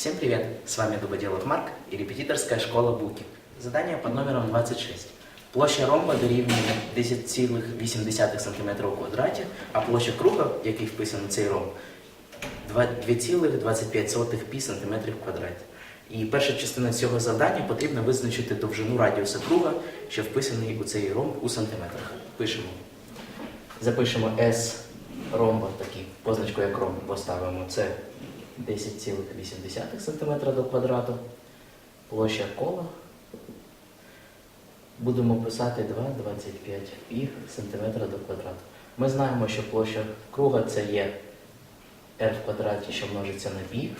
Всем привет! С вами Дубоделов Марк и репетиторская школа Буки. Задание под номером 26. Площа ромба дорівнює 10,8 см у квадраті, а площа круга, який вписаний цей ромб, 2,25 пі см в квадраті. І перша частина цього завдання потрібно визначити довжину радіуса круга, що вписаний у цей ромб у сантиметрах. Пишемо. Запишемо S ромба, такий позначку як ромб поставимо. Це 10,8 см до квадрату. Площа кола. Будемо писати 2,25 пі см до квадрату. Ми знаємо, що площа круга це є r в квадраті, що множиться на пі.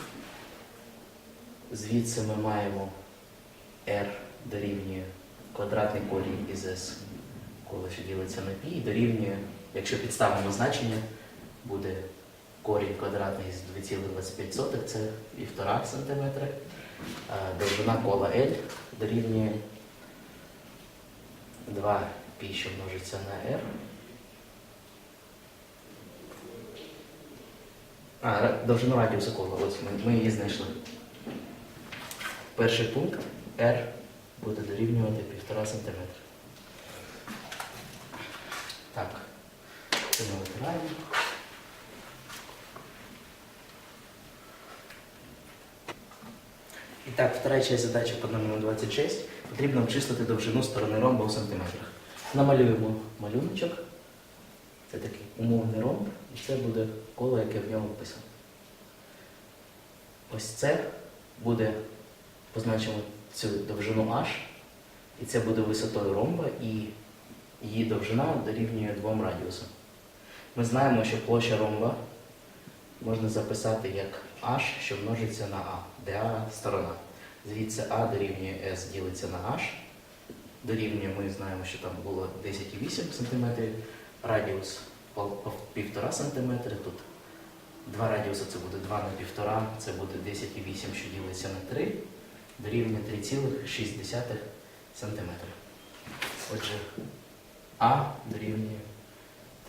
Звідси ми маємо r дорівнює квадратний корінь із s, коли що ділиться на пі, і дорівнює, якщо підставимо значення, буде корінь квадратний з 2,25, це 1,5 см. Довжина кола L дорівнює 2 пі, що множиться на r. А, довжину радіуса кола, ось ми, ми її знайшли. Перший пункт R буде дорівнювати 1,5 см. Так, це ми витираємо. І так, вторая часть задачі під номером 26. Потрібно обчислити довжину сторони ромба у сантиметрах. Намалюємо малюночок. Це такий умовний ромб, і це буде коло, яке в ньому вписано. Ось це буде, позначимо цю довжину H, і це буде висотою ромба, і її довжина дорівнює двом радіусам. Ми знаємо, що площа ромба можна записати як H, що множиться на А, де А сторона. Звідси А дорівнює S ділиться на H. Дорівнює, ми знаємо, що там було 10,8 см, радіус пол- пов- 1,5 см. Тут два радіуси це буде 2 на 1,5, це буде 10,8, що ділиться на 3, дорівнює 3,6 см. Отже, А дорівнює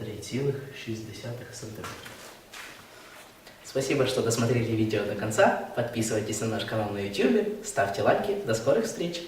3,6 см. Спасибо, что досмотрели видео до конца. Подписывайтесь на наш канал на YouTube, ставьте лайки. До скорых встреч!